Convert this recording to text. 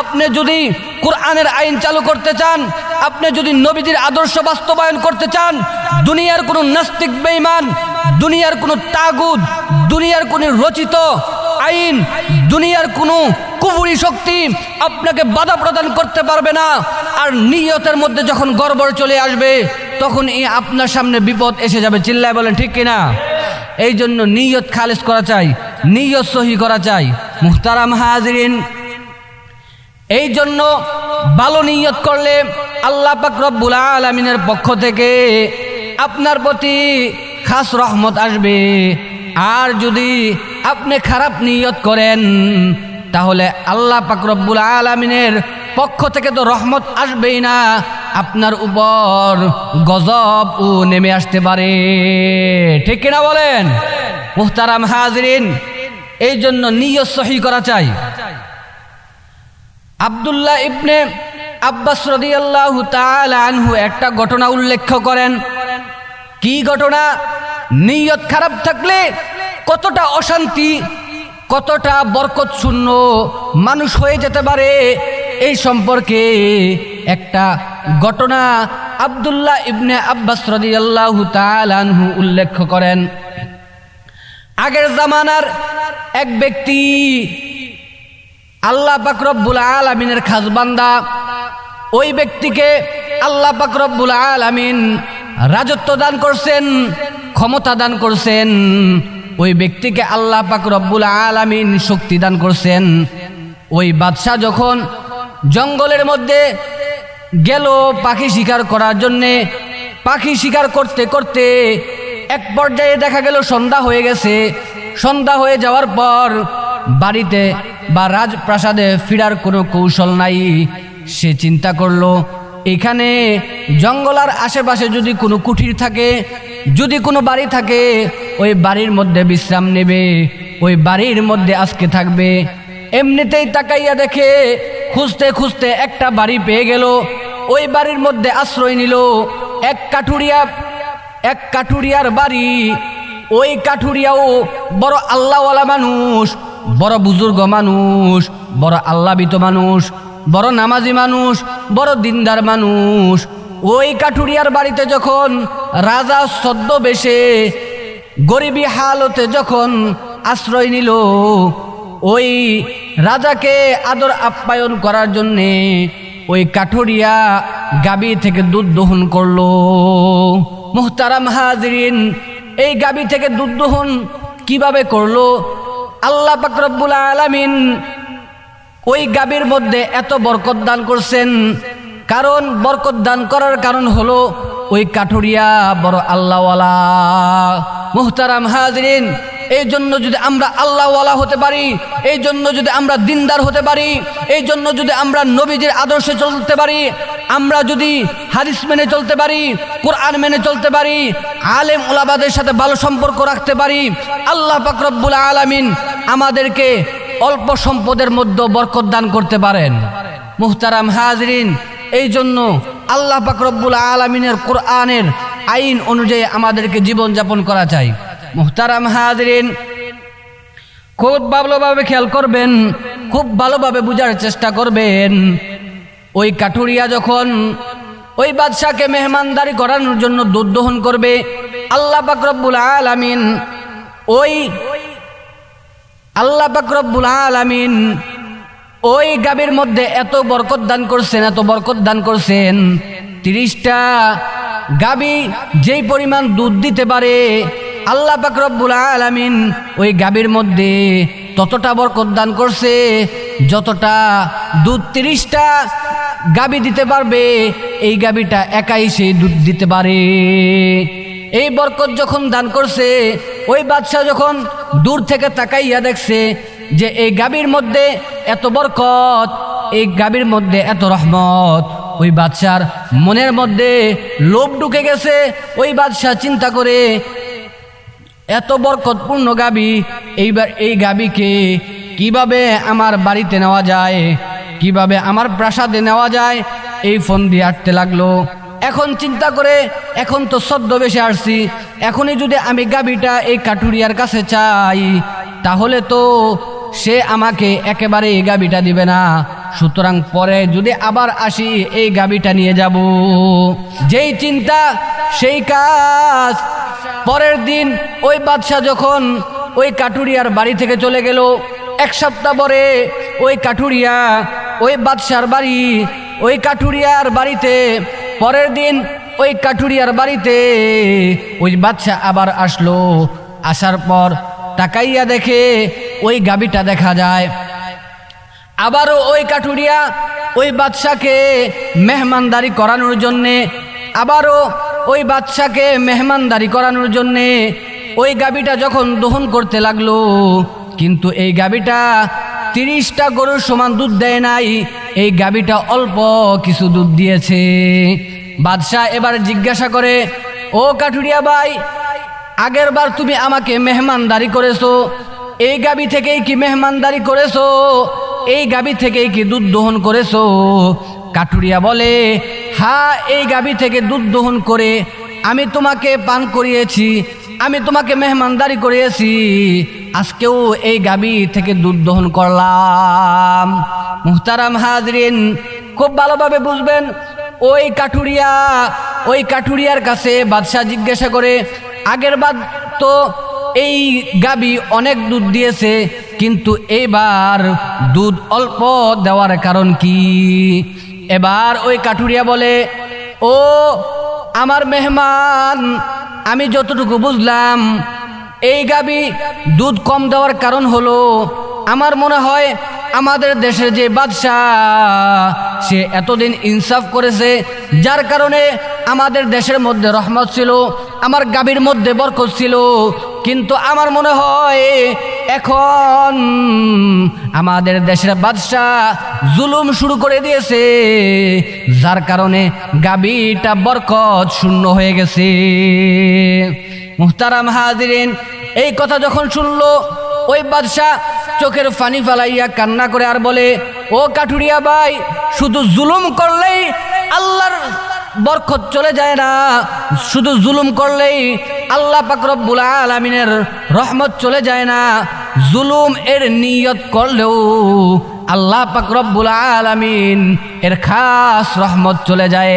আপনি যদি কোরআনের আইন চালু করতে চান, আপনি যদি নবীজির আদর্শ বাস্তবায়ন করতে চান, দুনিয়ার কোনো নাস্তিক বেঈমান, দুনিয়ার কোনো তাগুদ দুনিয়ার কোনো রচিত আইন, দুনিয়ার কোনো কুবুরি শক্তি আপনাকে বাধা প্রদান করতে পারবে না। আর নিয়তের মধ্যে যখন গড়বড় চলে আসবে, তখন এই আপনার সামনে বিপদ এসে যাবে। চিল্লায় বলেন, ঠিক কিনা? এই জন্য নিয়ত খালেজ করা চাই, নিয়ত সহি করা চাই। মুহতারাম হাজরিন এই জন্য ভালো নিয়ত করলে আল্লাহ পাক আলমিনের পক্ষ থেকে আপনার প্রতি খাস রহমত আসবে। আর যদি আপনি খারাপ নিয়ত করেন, তাহলে আল্লাহ পাক আলমিনের পক্ষ থেকে তো রহমত আসবেই না, আপনার উপর গজব ও নেমে আসতে পারে। ঠিক কিনা বলেন? মুহতারাম হাজরিন এই জন্য নিয়ত সহি করা চাই। আবদুল্লাহ ইবনে আব্বাস রদিয়াল্লাহু আনহু একটা ঘটনা উল্লেখ করেন। কি ঘটনা? নিয়ত খারাপ থাকলে কতটা অশান্তি, কতটা বরকত শূন্য মানুষ হয়ে যেতে পারে, এই সম্পর্কে একটা ঘটনা আবদুল্লাহ ইবনে আব্বাস রদিয়াল্লাহু আনহু উল্লেখ করেন। আগের জামানার এক ব্যক্তি আল্লাহ পাকরব্বুল আলমিনের খাসবান্দা ওই ব্যক্তিকে আল্লাহ পাকরব্বুল আলমিন রাজত্ব দান করছেন, ক্ষমতা দান করছেন। ওই ব্যক্তিকে আল্লাহ পাকরব্বুল আলমিন শক্তি দান করছেন। ওই বাদশাহ যখন জঙ্গলের মধ্যে গেল পাখি শিকার করার জন্যে, পাখি শিকার করতে করতে এক পর্যায়ে দেখা গেল সন্ধ্যা হয়ে গেছে। সন্ধ্যা হয়ে যাওয়ার পর বাড়িতে বা রাজপ্রাসাদে ফিরার কোনো কৌশল নাই। সে চিন্তা করল, এখানে জঙ্গলার আশেপাশে যদি কোনো কুঠির থাকে, যদি কোনো বাড়ি থাকে, ওই বাড়ির মধ্যে বিশ্রাম নেবে, ওই বাড়ির মধ্যে আজকে থাকবে। এমনিতেই তাকাইয়া দেখে খুঁজতে খুঁজতে একটা বাড়ি পেয়ে গেল। ওই বাড়ির মধ্যে আশ্রয় নিল এক কাঠুরিয়া, এক কাঠুরিয়ার বাড়ি। ওই কাঠুরিয়াও বড় আল্লাহওয়ালা মানুষ বড় বুজুর্গ মানুষ, বড় আল্লাবিত মানুষ, বড় নামাজি মানুষ, বড় দিনদার মানুষ। ওই কাঠুরিয়ার বাড়িতে যখন রাজা সদ্য বেশে গরিবী হালতে যখন আশ্রয় নিল, ওই রাজাকে আদর আপ্যায়ন করার জন্যে ওই কাঠুরিয়া গাবি থেকে দুধ দহন করল। মুহতারাম হাজরিন, এই গাবি থেকে দুধ দহন কীভাবে করল? আল্লাহ পাকরবুল আলামিন ওই গাবির মধ্যে এত বরকত দান করছেন। কারণ বরকত দান করার কারণ হলো ওই কাঠুরিয়া বড় আল্লাহওয়ালা। মুহতারাম হাজরিন এই জন্য যদি আমরা আল্লাহওয়ালা হতে পারি এই জন্য যদি আমরা দিনদার হতে পারি এই জন্য যদি আমরা নবীজির আদর্শে চলতে পারি, আমরা যদি হাদিস মেনে চলতে পারি, কোরআন মেনে চলতে পারি, আলেম ওলাবাদের সাথে ভালো সম্পর্ক রাখতে পারি, আল্লাহ পাকরব্বুল আলামিন আমাদেরকে অল্প সম্পদের মধ্যে বরকত দান করতে পারেন। মুহতারাম হাজরিন এই জন্য আল্লাহ পাকরব্বুল আলমিনের কোরআনের আইন অনুযায়ী আমাদেরকে জীবনযাপন করা চাই। মুহতারাম হাজরিন, খুব ভালোভাবে খেয়াল করবেন, খুব ভালোভাবে বুঝার চেষ্টা করবেন। ওই কাঠুরিয়া যখন ওই বাদশাকে মেহমানদারি করানোর জন্য দুধ দহন করবে, আল্লাহ পাকরব্বুল আলামিন ওই আল্লাহ পাকরব্বুল আলামিন ওই গাবির মধ্যে এত বরকত দান করছেন, এত বরকত দান করছেন। তিরিশটা গাবি যেই পরিমাণ দুধ দিতে পারে আল্লাহ পাকরব্বুল আলামিন ওই গাবির মধ্যে ততটা বরকত দান করছে, যতটা দুধ তিরিশটা গাবি দিতে পারবে, এই গাবিটা একাই সে দুধ দিতে পারে। এই বরকত যখন দান করছে, ওই বাদশাহ যখন দূর থেকে তাকাইয়া দেখছে যে এই গাবির মধ্যে এত বরকত, এই গাবির মধ্যে এত রহমত, ওই বাদশার মনের মধ্যে লোভ ঢুকে গেছে, ওই বাদশাহ চিন্তা করে এত বরকতপূর্ণ গাবি। এইবার এই গাবিকে কীভাবে আমার বাড়িতে নেওয়া যায়, কীভাবে আমার প্রাসাদে নেওয়া যায়, এই ফোন দিয়ে আটতে লাগল। এখন চিন্তা করে এখন তো সদ্য বেশি আসছি। এখনই যদি আমি গাবিটা এই কাটুরিয়ার কাছে চাই, তাহলে তো সে আমাকে একেবারে এই গাবিটা দিবে না। সুতরাং পরে যদি আবার আসি, এই গাবিটা নিয়ে যাব। যেই চিন্তা, সেই কাজ পরের দিন ওই বাদশাহ যখন ওই কাটুরিয়ার বাড়ি থেকে চলে গেল, এক সপ্তাহ পরে ওই কাঠুরিয়া ওই বাদশার বাড়ি, ওই কাঠুরিয়ার বাড়িতে, পরের দিন ওই কাঠুরিয়ার বাড়িতে ওই বাদশা আবার আসলো। আসার পর তাকাইয়া দেখে ওই গাবিটা দেখা যায়। আবারও ওই কাঠুরিয়া ওই বাদশাকে মেহমানদারি করানোর জন্যে আবারও ওই বাদশাকে মেহমানদারি করানোর জন্যে ওই গাবিটা যখন দহন করতে লাগল, কিন্তু এই গাবিটা তিরিশটা গরুর সমান দুধ দেয় নাই, এই গাবিটা অল্প কিছু দুধ দিয়েছে। বাদশাহ এবার জিজ্ঞাসা করে, ও কাঠুরিয়া ভাই, আগের বার তুমি আমাকে মেহমানদারি করেছ, এই গাবি থেকেই কি মেহমানদারি করেছ, এই গাবি থেকেই কি দুধ দহন করেছ? কাঠুরিয়া বলে হ্যাঁ এই গাবি থেকে দুধ দহন করে আমি তোমাকে পান করিয়েছি, আমি তোমাকে মেহমানদারি করিয়েছি, আজকেও এই গাবি থেকে দুধ দহন করলাম। মুহতারাম হাজরিন, খুব ভালোভাবে বুঝবেন, ওই কাঠুরিয়া, ওই কাঠুরিয়ার কাছে বাদশাহ জিজ্ঞাসা করে, আগের বাদ তো এই গাবি অনেক দুধ দিয়েছে, কিন্তু এইবার দুধ অল্প দেওয়ার কারণ কি? এবার ওই কাঠুরিয়া বলে, ও আমার মেহমান, আমি যতটুকু বুঝলাম, এই গাবি দুধ কম দেওয়ার কারণ হলো, আমার মনে হয় আমাদের দেশের যে বাদশাহ, সে এতদিন ইনসাফ করেছে, যার কারণে আমাদের দেশের মধ্যে রহমত ছিল, আমার গাবির মধ্যে বরকত ছিল। কিন্তু আমার মনে হয় এখন আমাদের দেশের বাদশাহ জুলুম শুরু করে দিয়েছে, যার কারণে গাবিটা বরকত শূন্য হয়ে গেছে। মুহতারাম হাজিরিন, এই কথা যখন শুনলো, ওই বাদশাহ চোখের ফানি ফালাইয়া কান্না করে আর বলে, ও কাঠুরিয়া ভাই, শুধু জুলুম করলেই আল্লাহর বরকত চলে যায় না। শুধু জুলুম করলেই আল্লাহ পাকরবুল আলমিনের রহমত চলে যায় না। জুলুম এর নিয়ত করলেও আল্লাহ পাকরবুল আলমিন এর খাস রহমত চলে যায়।